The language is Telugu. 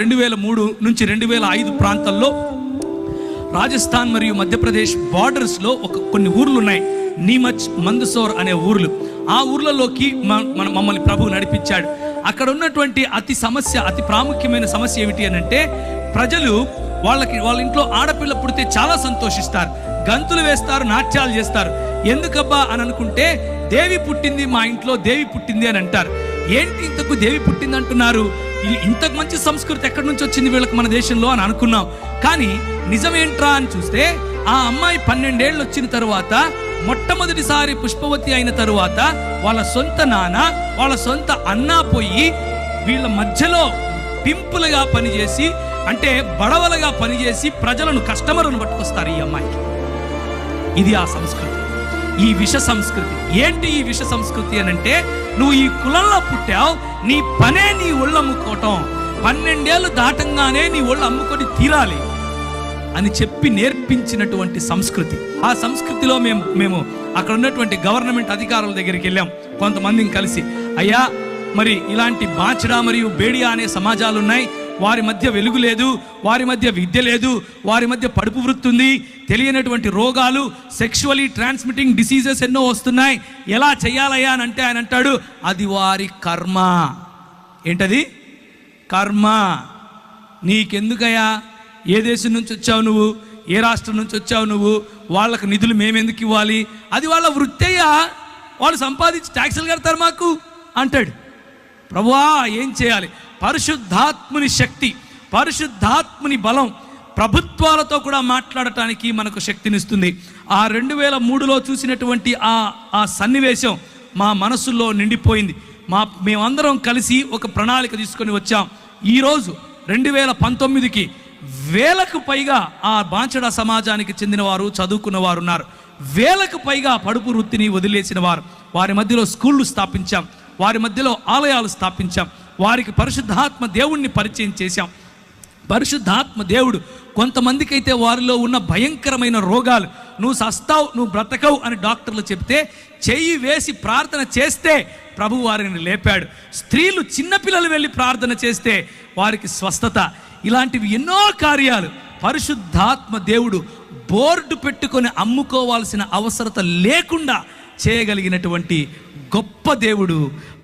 రెండు వేల మూడు నుంచి రెండు వేల ఐదు ప్రాంతాల్లో రాజస్థాన్ మరియు మధ్యప్రదేశ్ బార్డర్స్లో ఒక కొన్ని ఊర్లు ఉన్నాయి నీమచ్ మందసోర్ అనే ఊర్లు. ఆ ఊర్లలోకి మన మమ్మల్ని ప్రభు నడిపించాడు. అక్కడ ఉన్నటువంటి అతి సమస్య అతి ప్రాముఖ్యమైన సమస్య ఏమిటి అని అంటే ప్రజలు వాళ్ళకి వాళ్ళ ఇంట్లో ఆడపిల్ల పుడితే చాలా సంతోషిస్తారు. గంతులు వేస్తారు నాట్యాలు చేస్తారు. ఎందుకబ్బా అని అనుకుంటే దేవి పుట్టింది మా ఇంట్లో దేవి పుట్టింది అని అంటారు. ఏంటి ఇంతకు దేవి పుట్టింది అంటున్నారు ఇంతకు మంచి సంస్కృతి ఎక్కడి నుంచి వచ్చింది వీళ్ళకి మన దేశంలో అని అనుకున్నాం. కానీ నిజమేంట్రా అని చూస్తే ఆ అమ్మాయి పన్నెండేళ్ళు వచ్చిన తర్వాత మొట్టమొదటిసారి పుష్పవతి అయిన తరువాత వాళ్ళ సొంత నాన్న వాళ్ళ సొంత అన్నా పోయి వీళ్ళ మధ్యలో పింపులుగా పనిచేసి అంటే బడవలుగా పనిచేసి ప్రజలను కస్టమర్లను పట్టుకొస్తారు ఈ అమ్మాయికి ఇది ఆ సంస్కృతి. ఈ విష సంస్కృతి. ఏంటి ఈ విష సంస్కృతి అని అంటే నువ్వు ఈ కులంలో పుట్టావు నీ పనే నీ ఒళ్ళు అమ్ముకోవటం. పన్నెండేళ్ళు దాటంగానే నీ ఒళ్ళు అమ్ముకొని తీరాలి అని చెప్పి నేర్పించినటువంటి సంస్కృతి. ఆ సంస్కృతిలో మేము మేము అక్కడ ఉన్నటువంటి గవర్నమెంట్ అధికారుల దగ్గరికి వెళ్ళాం కొంతమందిని కలిసి. అయ్యా మరి ఇలాంటి బాచడా మరియు బేడియా అనే సమాజాలు ఉన్నాయి వారి మధ్య వెలుగు లేదు వారి మధ్య విద్య లేదు వారి మధ్య పడుపు వృత్తి ఉంది తెలియనటువంటి రోగాలు సెక్షువలీ ట్రాన్స్మిటింగ్ డిసీజెస్ ఎన్నో వస్తున్నాయి. ఎలా చేయాలయ్యా అని అంటే ఆయన అంటాడు అది వారి కర్మ. ఏంటది? కర్మ. నీకెందుకయ్యా? ఏ దేశం నుంచి వచ్చావు నువ్వు? ఏ రాష్ట్రం నుంచి వచ్చావు నువ్వు? వాళ్ళకి నిధులు మేమెందుకు ఇవ్వాలి? అది వాళ్ళ వృత్తయ్యా. వాళ్ళు సంపాదించి ట్యాక్సులు కడతారు మాకు అంటాడు. ప్రభువా ఏం చేయాలి? పరిశుద్ధాత్ముని శక్తి పరిశుద్ధాత్ముని బలం ప్రభుత్వాలతో కూడా మాట్లాడటానికి మనకు శక్తినిస్తుంది. ఆ రెండు వేల మూడులో చూసినటువంటి ఆ ఆ సన్నివేశం మా మనసుల్లో నిండిపోయింది. మా మేమందరం కలిసి ఒక ప్రణాళిక తీసుకొని వచ్చాం. ఈరోజు రెండు వేల పంతొమ్మిదికి వేలకు పైగా ఆ బాంచడ సమాజానికి చెందిన వారు చదువుకున్న వారు ఉన్నారు. వేలకు పైగా పడుపు వృత్తిని వదిలేసిన వారు. వారి మధ్యలో స్కూళ్ళు స్థాపించాం. వారి మధ్యలో ఆలయాలు స్థాపించాం. వారికి పరిశుద్ధాత్మ దేవుణ్ణి పరిచయం చేశాం. పరిశుద్ధాత్మ దేవుడు కొంతమందికి అయితే వారిలో ఉన్న భయంకరమైన రోగాలు నువ్వు సస్తావు నువ్వు బ్రతకవు అని డాక్టర్లు చెప్తే చెయ్యి వేసి ప్రార్థన చేస్తే ప్రభు వారిని లేపాడు. స్త్రీలు చిన్నపిల్లలు వెళ్ళి ప్రార్థన చేస్తే వారికి స్వస్థత. ఇలాంటివి ఎన్నో కార్యాలు. పరిశుద్ధాత్మ దేవుడు బోర్డు పెట్టుకొని అమ్ముకోవాల్సిన అవసరత లేకుండా చేయగలిగినటువంటి గొప్ప దేవుడు.